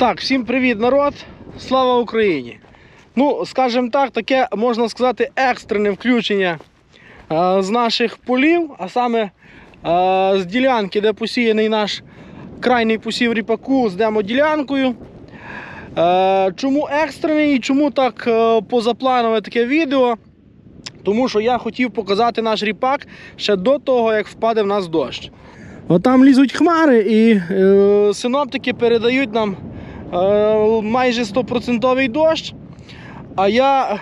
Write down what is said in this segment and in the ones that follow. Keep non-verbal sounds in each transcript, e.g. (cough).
Так, всім привіт, народ! Слава Україні! Ну, скажімо так, таке можна сказати екстрене включення е, з наших полів, а саме е, з ділянки, де посіяний наш крайній посів ріпаку з демоділянкою. Е, чому екстрений і чому так е, позапланове таке відео? Тому що я хотів показати наш ріпак ще до того, як впаде в нас дощ. Отам лізуть хмари, і е, синоптики передають нам майже 100% дощ. А я,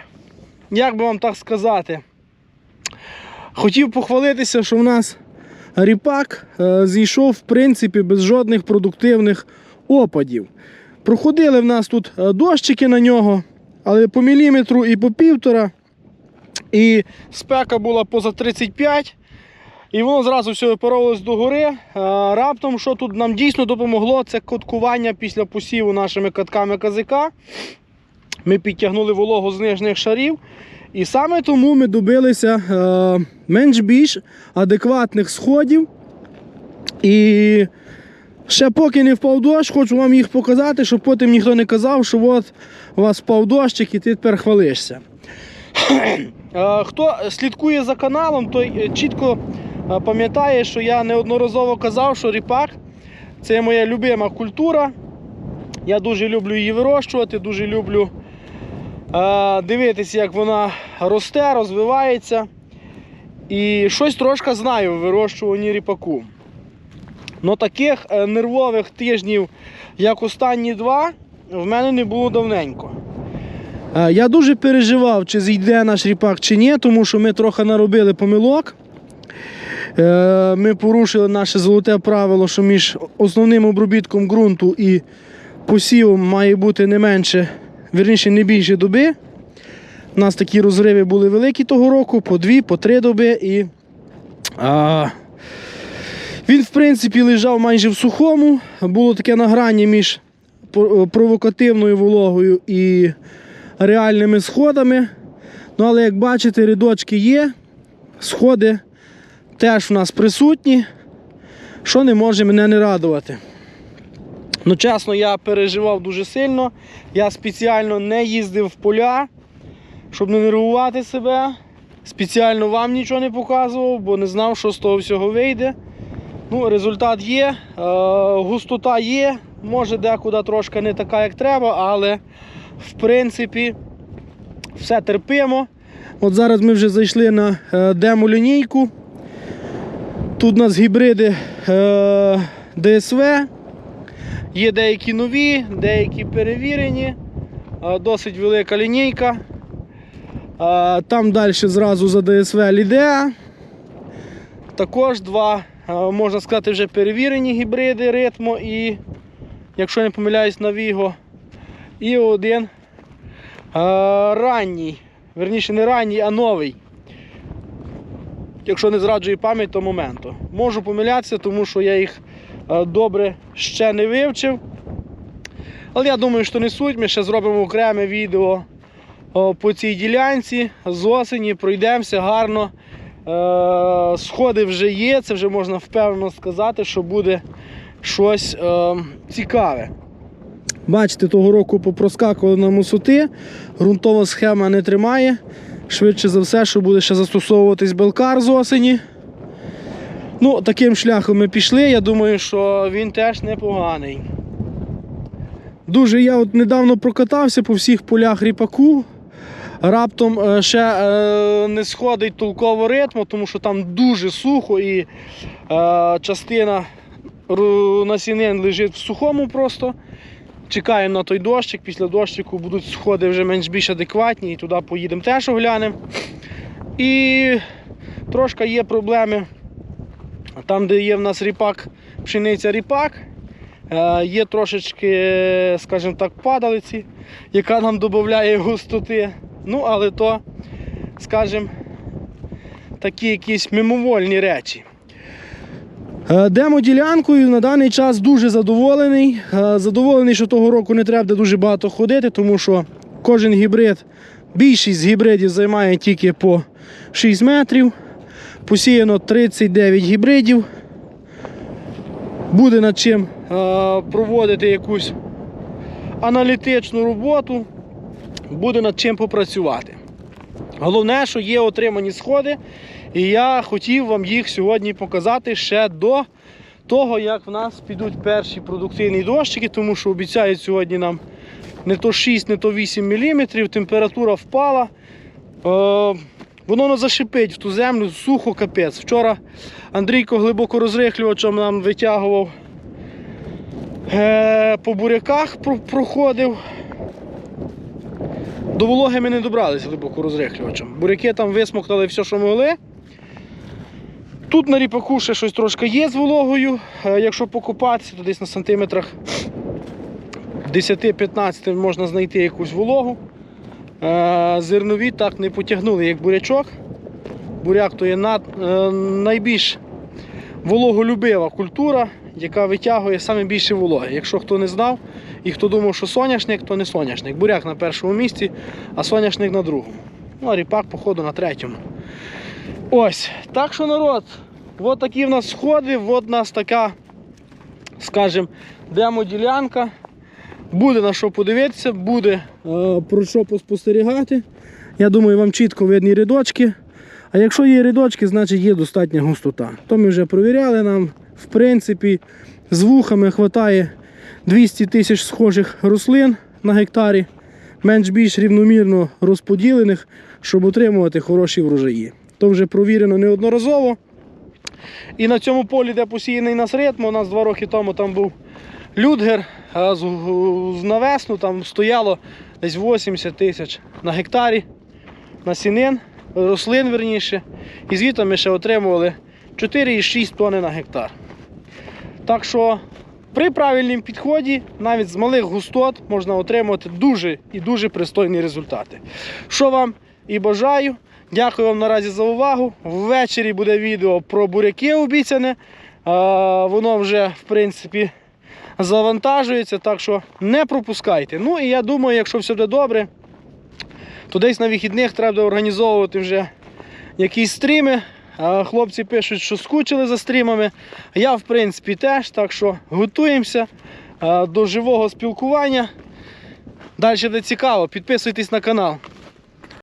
як би вам так сказати, хотів похвалитися, що в нас ріпак е, зійшов в принципі без жодних продуктивних опадів. Проходили в нас тут е, дощики на нього, але по міліметру і по півтора. І спека була поза 35. І воно зразу все випаровувалось догори. Е, Раптом, що тут нам дійсно допомогло, це коткування після посіву нашими катками казика. Ми підтягнули вологу з нижніх шарів. І саме тому ми добилися е, менш більш адекватних сходів. І ще поки не впав дощ, хочу вам їх показати, щоб потім ніхто не казав, що от у вас впав дощик і ти тепер хвалишся. (clears throat) Е, Хто слідкує за каналом, той чітко пам'ятає, що я неодноразово казав, що ріпак це моя любима культура. Я дуже люблю її вирощувати, дуже люблю е, дивитися, як вона росте, розвивається. І щось трошки знаю в вирощуванні ріпаку. Но таких е, нервових тижнів, як останні два, в мене не було давненько. Е, Я дуже переживав, чи зійде наш ріпак чи ні, тому що ми трохи наробили помилок. Е, Ми порушили наше золоте правило, що між основним обробітком ґрунту і посівом має бути не менше, вірніше, не більше доби. У нас такі розриви були великі того року, по дві, по три доби. І, а, він, в принципі, лежав майже в сухому. Було таке награння між провокативною вологою і реальними сходами. Ну, але як бачите, рядочки є, сходи теж в нас присутні, що не може мене не радувати. Ну, чесно, я переживав дуже сильно. Я спеціально не їздив в поля, щоб не нервувати себе. Спеціально вам нічого не показував, бо не знав, що з того всього вийде. Ну, результат є, е, густота є, може декуди трошки не така, як треба, але в принципі все терпимо. От зараз ми вже зайшли на е, демо-лінійку. Тут у нас гібриди е, ДСВ. Є деякі нові, деякі перевірені. Е, Досить велика лінійка. Е, Там далі зразу за ДСВ Лідеа. Також два, можна сказати, вже перевірені гібриди ритмо і, якщо не помиляюсь, Навіго. І один ранній, верніше не ранній, а новий. Якщо не зраджує пам'ять, то моменту. Можу помилятися, тому що я їх е, добре ще не вивчив. Але я думаю, що не суть. Ми ще зробимо окреме відео по цій ділянці з осені, пройдемося гарно. Е, Сходи вже є, це вже можна впевнено сказати, що буде щось е, цікаве. Бачите, того року попроскакували на мусоти, ґрунтова схема не тримає. Швидше за все, що буде ще застосовуватись белкар з осені. Ну, таким шляхом ми пішли. Я думаю, що він теж непоганий. Дуже я от недавно прокатався по всіх полях ріпаку. Раптом е, ще е, не сходить толково ритму, тому що там дуже сухо і е, частина насінин лежить в сухому просто. Чекаємо на той дощик. Після дощику будуть сходи вже менш більш адекватні і туди поїдемо теж оглянемо. І трошки є проблеми. Там, де є в нас ріпак, пшениця ріпак, е, є трошечки, скажімо так, падалиці, яка нам додає густоти. Ну, але то, скажімо, такі якісь мимовольні речі. Е, Демо-ділянкою на даний час дуже задоволений. Е, Задоволений, що того року не треба дуже багато ходити, тому що кожен гібрид, більшість гібридів займає тільки по 6 метрів. Посіяно 39 гібридів. Буде над чим е, проводити якусь аналітичну роботу, буде над чим попрацювати. Головне, що є отримані сходи, і я хотів вам їх сьогодні показати ще до того, як в нас підуть перші продуктивні дощики, тому що обіцяють сьогодні нам не то 6, не то 8 мм, температура впала. Е, воно не зашипить в ту землю, сухо капець. Вчора Андрійко глибоко розрихлювачем нам витягував е, по буряках про- проходив. До вологи ми не добрались глибоко розрихлювачем. Буряки там висмоктали все, що могли. Тут на ріпаку ще щось трошки є з вологою. Е, Якщо покупатися, то десь на сантиметрах 10-15 можна знайти якусь вологу. Е, Зернові так не потягнули, як бурячок. Буряк то є е, найбільш вологолюбива культура, яка витягує саме більше вологи. Якщо хто не знав і хто думав, що соняшник, то не соняшник. Буряк на першому місці, а соняшник на другому. Ну, а ріпак, походу, на третьому. Ось. Так що народ, от такі в нас сходи, от у нас така, скажімо, демо-ділянка. Буде на що подивитися, буде е, про що поспостерігати. Я думаю, вам чітко видні рядочки. А якщо є рядочки, значить є достатня густота. То ми вже провіряли нам, в принципі, з вухами вистачає 200 тисяч схожих рослин на гектарі, менш-більш рівномірно розподілених, щоб отримувати хороші врожаї. То вже провірено неодноразово. І на цьому полі, де посіяний нас ритм, у нас два роки тому там був Людгер, з, навесну там стояло десь 80 тисяч на гектарі насінин, рослин верніше. І звідти ми ще отримували 4,6 тонни на гектар. Так що при правильному підході, навіть з малих густот, можна отримувати дуже і дуже пристойні результати. Що вам і бажаю. Дякую вам наразі за увагу. Ввечері буде відео про буряки обіцяне. Воно вже, в принципі, завантажується, так що не пропускайте. Ну і я думаю, якщо все буде добре, то десь на вихідних треба організовувати вже якісь стріми. Хлопці пишуть, що скучили за стрімами. Я, в принципі, теж. Так що готуємося до живого спілкування. Далі буде цікаво. Підписуйтесь на канал.